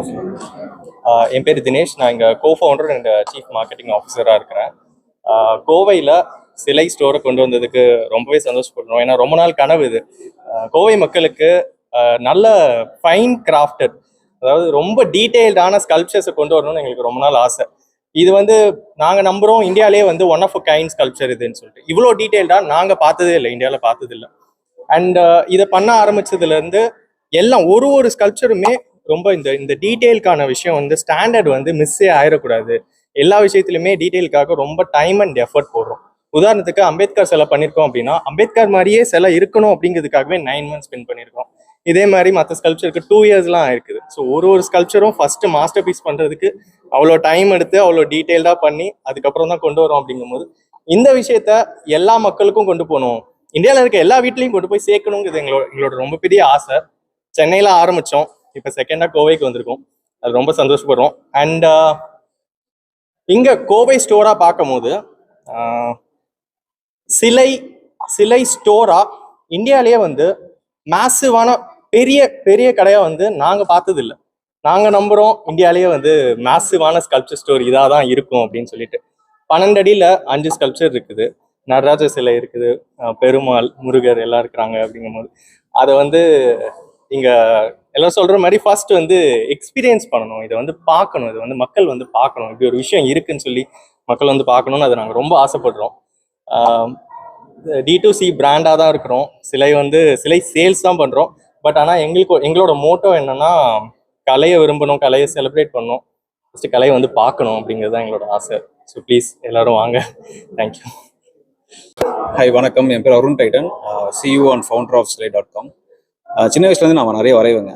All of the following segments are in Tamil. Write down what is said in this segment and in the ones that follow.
ஓகே uh, என் பேர் தினேஷ். நான் இங்கே co founder and chief marketing ஆஃபீஸராக இருக்கிறேன். Uh, கோவையில் சிலை ஸ்டோரை கொண்டு வந்ததுக்கு ரொம்பவே சந்தோஷப்படுறோம் ஏன்னா ரொம்ப நாள் கனவு இது. Uh, கோவை மக்களுக்கு நல்ல ஃபைன் கிராஃப்டட் அதாவது ரொம்ப டீட்டெயில்டான ஸ்கல்ப்சர்ஸை கொண்டு வரணும்னு எங்களுக்கு ரொம்ப நாள் ஆசை. இது வந்து நாங்கள் நம்புகிறோம் இந்தியாவிலே வந்து one of a kind sculpture இதுன்னு சொல்லிட்டு. இவ்வளோ டீட்டெயில்டாக நாங்கள் பார்த்ததே இல்லை இந்தியாவில் பார்த்ததில்லை. அண்ட் இதை பண்ண ஆரம்பிச்சதுலேருந்து எல்லாம் ஒரு ஒரு ஸ்கல்ப்சருமே ரொம்ப இந்த இந்த டீட்டெயிலுக்கான விஷயம் வந்து ஸ்டாண்டர்ட் வந்து மிஸ்ஸே ஆயிடக்கூடாது எல்லா விஷயத்துலையுமே டீட்டெயிலுக்காக ரொம்ப டைம் அண்ட் எஃபர்ட் போடுறோம். உதாரணத்துக்கு அம்பேத்கர் சிலை பண்ணியிருக்கோம் அப்படின்னா அம்பேத்கர் மாதிரியே சிலை இருக்கணும் அப்படிங்கிறதுக்காகவே நைன் மந்த்ஸ் ஸ்பெண்ட் பண்ணியிருக்கோம் இதே மாதிரி மற்ற ஸ்கல்ப்சருக்கு டூ இயர்ஸ்லாம் ஆயிருக்குது ஸோ ஒரு ஒரு ஸ்கல்ப்சரும் ஃபர்ஸ்ட் மாஸ்டர் பீஸ் பண்ணுறதுக்கு அவ்வளோ டைம் எடுத்து அவ்வளோ டீட்டெயில்டாக பண்ணி அதுக்கப்புறம் தான் கொண்டு வரோம் அப்படிங்கும்போது இந்த விஷயத்த எல்லா மக்களுக்கும் கொண்டு போகணும். இந்தியாவில் இருக்க எல்லா வீட்லேயும் கொண்டு போய் சேர்க்கணுங்கிறது எங்களோட எங்களோட ரொம்ப பெரிய ஆசை. சென்னையில் ஆரம்பித்தோம் இப்போ செகண்டாக கோவைக்கு வந்திருக்கோம். அது ரொம்ப சந்தோஷப்படுறோம். அண்ட் uh, இங்கே கோவை ஸ்டோராக பார்க்கும்போது சிலை சிலை ஸ்டோராக இந்தியாவிலேயே வந்து மேசிவான பெரிய பெரிய கடையாக வந்து நாங்கள் பார்த்தது நாங்கள் நம்புகிறோம் இந்தியாவிலேயே வந்து மேசிவான ஸ்கல்ப்சர் ஸ்டோர் இதாக தான் இருக்கும் அப்படின்னு சொல்லிட்டு. பன்னெண்டு அடியில் அஞ்சு ஸ்கல்ப்சர் இருக்குது. நடராஜ சிலை இருக்குது. பெருமாள் முருகர் எல்லாம் இருக்கிறாங்க அப்படிங்கும்போது. அதை வந்து இங்கே எல்லாம் சொல்கிற மாதிரி ஃபர்ஸ்ட் வந்து எக்ஸ்பீரியன்ஸ் பண்ணணும். இதை வந்து பார்க்கணும். இதை வந்து மக்கள் வந்து பார்க்கணும். இப்படி ஒரு விஷயம் இருக்குன்னு சொல்லி மக்கள் வந்து பார்க்கணும்னு அதை நாங்கள் ரொம்ப ஆசைப்படுறோம். டி டு சி பிராண்டாக தான் இருக்கிறோம். சிலை வந்து சிலை சேல்ஸ் தான் பண்ணுறோம் பட் ஆனால் எங்களுக்கு எங்களோட மோட்டோ என்னன்னா கலையை விரும்பணும் கலையை செலிப்ரேட் பண்ணணும். ஃபஸ்ட்டு கலையை வந்து பார்க்கணும் அப்படிங்கிறது தான் எங்களோட ஆசை. ஸோ ப்ளீஸ் எல்லாரும் வாங்க. தேங்க்யூ ஹாய் வணக்கம். என் பேர் Arun Titan. CEO and founder of Silai dot com சின்ன வயசுலேருந்து நான் நிறைய வரைவேங்க.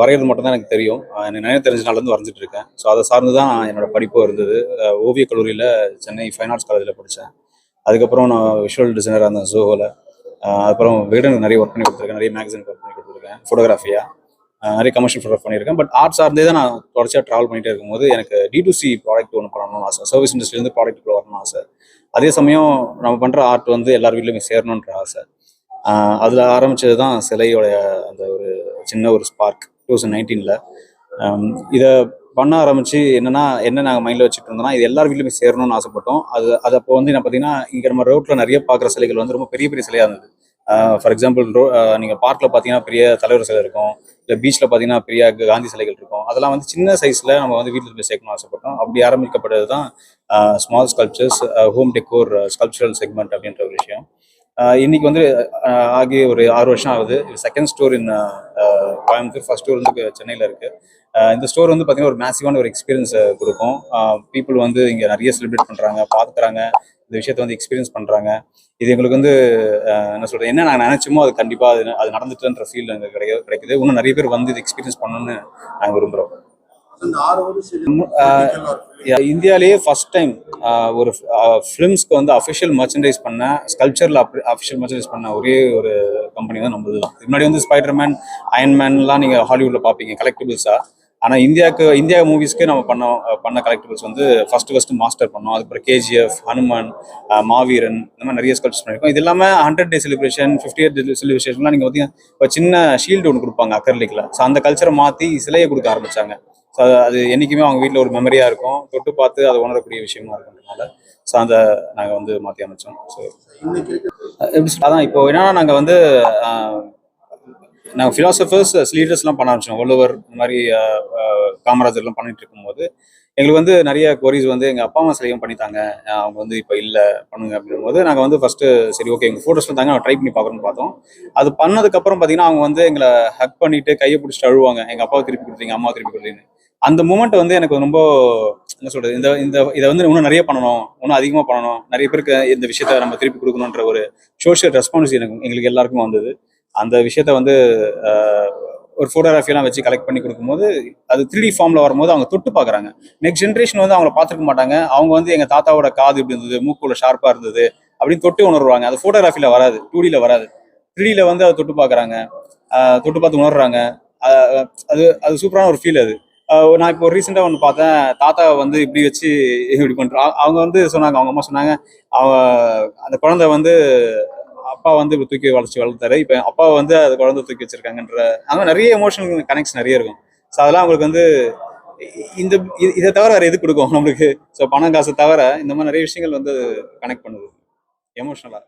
வரைகிறது மட்டும்தான் எனக்கு தெரியும். எனக்கு நிறைய தெரிஞ்ச நாள்லேருந்து வரைஞ்சிட்டு இருக்கேன். ஸோ அதை சார்ந்து தான் என்னோட படிப்பும் இருந்தது. ஓவியக் கல்லூரியில் சென்னை ஃபைன் ஆர்ட்ஸ் காலேஜில் படித்தேன் அதுக்கப்புறம் நான் விஷுவல் டிசைனராக இருந்தேன் ஜோஹோவில் அப்புறம் வீடனுக்கு நிறைய ஒர்க் பண்ணி கொடுத்துருக்கேன். நிறைய மேகசினுக்கு ஒர்க் பண்ணி கொடுத்துருக்கேன். ஃபோட்டோகிராஃபியாக நிறைய கமர்ஷியல் ஃபோட்டோ பண்ணியிருக்கேன். பட் ஆர்ட் சார்ந்தே தான் நான் தொடர்ச்சியாக ட்ராவல் பண்ணிகிட்டே இருக்கும்போது எனக்கு டி டு சி ப்ராடக்ட் ஒன்று பண்ணணும்னு ஆசை. சர்வீஸ் இண்டஸ்ட்ரியிலேருந்து ப்ராடக்ட் வரணும்னு ஆசை. அதே சமயம் நம்ம பண்ணுற ஆர்ட் வந்து எல்லார் வீட்லேயுமே சேரணுன்ற ஆசை. அதில் ஆரம்பிச்சது தான் சிலையோடைய சின்ன ஒரு ஸ்பார்க் டூ தௌசண்ட் நைன்டீனில் இதை பண்ண ஆரம்பித்து என்னன்னா என்ன நாங்கள் மைண்டில் வச்சுட்டு இருந்தோம்னா இது எல்லார் வீட்லையுமே சேரணும்னு ஆசைப்பட்டோம். அது அது அப்போ வந்து என்ன பார்த்தீங்கன்னா இங்கே நம்ம ரோட்டில் நிறைய பார்க்குற சிலைகள் வந்து ரொம்ப பெரிய பெரிய சிலையாக இருந்தது. ஃபார் எக்ஸாம்பிள் ரோ நீங்கள் பார்க்கில் பார்த்தீங்கன்னா பெரிய தலைவர் சிலை இருக்கும். இல்லை பீச்சில் பார்த்தீங்கன்னா பெரிய காந்தி சிலைகள் இருக்கும். அதெல்லாம் வந்து சின்ன சைஸில் நம்ம வந்து வீட்டில் போய் சேர்க்கணும்னு ஆசைப்பட்டோம். அப்படி ஆரம்பிக்கப்பட்டது தான் small sculptures home decor sculptural segment அப்படின்ற ஒரு விஷயம். இன்னைக்கு வந்து ஆகி ஒரு ஆறு வருஷம் ஆகுது. Second store in Coimbatore. First store வந்து சென்னையில் இருக்கு. இந்த ஸ்டோர் வந்து பார்த்தீங்கன்னா ஒரு மேசிவான ஒரு எக்ஸ்பீரியன்ஸை கொடுக்கும். பீப்புள் வந்து இங்கே நிறைய செலிப்ரேட் பண்ணுறாங்க பார்க்குறாங்க இந்த விஷயத்தை வந்து எக்ஸ்பீரியன்ஸ் பண்ணுறாங்க இது எங்களுக்கு வந்து என்ன சொல்கிறது என்ன நாங்கள் நினைச்சோமோ அது கண்டிப்பாக அது அது நடந்துட்டுன்ற ஃபீல் எங்களுக்கு கிடைக்க கிடைக்குது. இன்னும் நிறைய பேர் வந்து இது எக்ஸ்பீரியன்ஸ் பண்ணணும்னு நாங்கள் விரும்புகிறோம் இந்தியாலேயே ஃபர்ஸ்ட் டைம் ஒரு ஃபிலிம்ஸ்க்கு வந்து அஃபிஷியல் மர்ச்சன்டைஸ் பண்ண ஸ்கல்ப்சரில் அஃபிஷியல் மர்ச்சன்டைஸ் பண்ண ஒரே ஒரு கம்பெனி தான் நம்மது தான் முன்னாடி வந்து ஸ்பைடர்மேன் அயன்மேன்லாம் நீங்கள் ஹாலிவுட்டில் பார்ப்பீங்க கலெக்டிபிள்ஸாக ஆனால் இந்தியாவுக்கு இந்தியா மூவிஸ்க்கு நம்ம பண்ண பண்ண கலெக்டிபிள்ஸ் வந்து ஃபர்ஸ்ட் ஃபர்ஸ்ட் மாஸ்டர் பண்ணோம். அதுக்கப்புறம் கேஜிஎஃப் ஹனுமான் மாவீரன் இந்த மாதிரி நிறைய ஸ்கல்ப்ஸ் பண்ணியிருக்கோம் இது இல்லாமல் hundred day celebration fifty year செலிப்ரேஷன்லாம் நீங்கள் பார்த்தீங்கன்னா ஒரு சின்ன ஷீல்டு ஒன்று கொடுப்பாங்க அக்கர்லிக்கில் ஸோ அந்த கல்ச்சரை மாற்றி சிலையை கொடுக்க ஆரம்பிச்சாங்க. ஸோ அது என்றைக்குமே அவங்க வீட்டில் ஒரு மெமரியாக இருக்கும். தொட்டு பார்த்து அதை உணரக்கூடிய விஷயமா இருக்கிறதுனால ஸோ அந்த நாங்கள் வந்து மாற்றி அமைச்சோம். ஸோ அதான் இப்போ என்னன்னா நாங்கள் வந்து நாங்கள் ஃபிலாசபர்ஸ் லீடர்ஸ்லாம் பண்ண ஆரம்பிச்சோம். வள்ளுவர் இந்த மாதிரி காமராஜர்லாம் பண்ணிட்டு இருக்கும்போது எங்களுக்கு வந்து நிறைய கொரிஸ் வந்து எங்கள் அப்பா அம்மா சிலையும் பண்ணித்தாங்க. அவங்க வந்து இப்போ இல்லை பண்ணுங்க அப்படிங்கும்போது நாங்கள் வந்து ஃபஸ்ட்டு சரி ஓகே எங்கள் ஃபோட்டோஸ்லாம் தாங்க ட்ரை பண்ணி பார்க்குறோம்னு பார்த்தோம். அது பண்ணதுக்கப்புறம் பார்த்தீங்கன்னா அவங்க வந்து எங்களை ஹக் பண்ணிட்டு கையை பிடிச்சிட்டு அழுவாங்க. எங்கள் அப்பாவை திருப்பி கொடுத்தீங்க அம்மாவை திருப்பி கொடுத்தீங்க அந்த மூமெண்ட் வந்து எனக்கு ரொம்ப என்ன சொல்றது இந்த இந்த இதை வந்து இன்னும் நிறைய பண்ணணும் இன்னும் அதிகமாக பண்ணணும். நிறைய பேருக்கு இந்த விஷயத்த நம்ம திருப்பி கொடுக்கணுன்ற ஒரு சோஷியல் ரெஸ்பான்ஸ் எனக்கு எங்களுக்கு எல்லாருக்கும் வந்தது. அந்த விஷயத்த வந்து ஒரு ஃபோட்டோகிராஃபியெல்லாம் வச்சு கலெக்ட் பண்ணி கொடுக்கும்போது அது த்ரீ ஃபார்மில் வரும்போது அவங்க தொட்டு பார்க்குறாங்க. நெக்ஸ்ட் ஜென்ரேஷன் வந்து அவங்கள பார்த்துருக்க மாட்டாங்க. அவங்க வந்து எங்கள் தாத்தாவோட காது இப்படி இருந்தது மூக்குள்ள ஷார்ப்பாக இருந்தது அப்படின்னு தொட்டு உணர்வாங்க. அது ஃபோட்டோகிராஃபியில் வராது டூடியில் வராது. த்ரீடியில் வந்து அதை தொட்டு பார்க்குறாங்க. தொட்டு பார்த்து உணர்றாங்க. அது அது சூப்பரான ஒரு ஃபீல் அது. நான் இப்போ ரீசெண்டாக ஒன்று பார்த்தேன். தாத்தாவை வந்து இப்படி வச்சு இப்படி பண்ணுறா அவங்க வந்து சொன்னாங்க அவங்க அம்மா சொன்னாங்க அவ அந்த குழந்தை வந்து அப்பா வந்து தூக்கி வளர்ச்சி வளர்த்தாரு. இப்போ அப்பா வந்து அது குழந்தை தூக்கி வச்சிருக்காங்கன்ற அந்த நிறைய எமோஷனல் கனெக்ட்ஸ் நிறைய இருக்கும். ஸோ அதெல்லாம் அவங்களுக்கு வந்து இந்த இதை தவிர வேறு எது கொடுக்கும் நம்மளுக்கு? ஸோ பணம் காசை தவிர இந்த மாதிரி நிறைய விஷயங்கள் வந்து கனெக்ட் பண்ணுது. எமோஷ்னலாக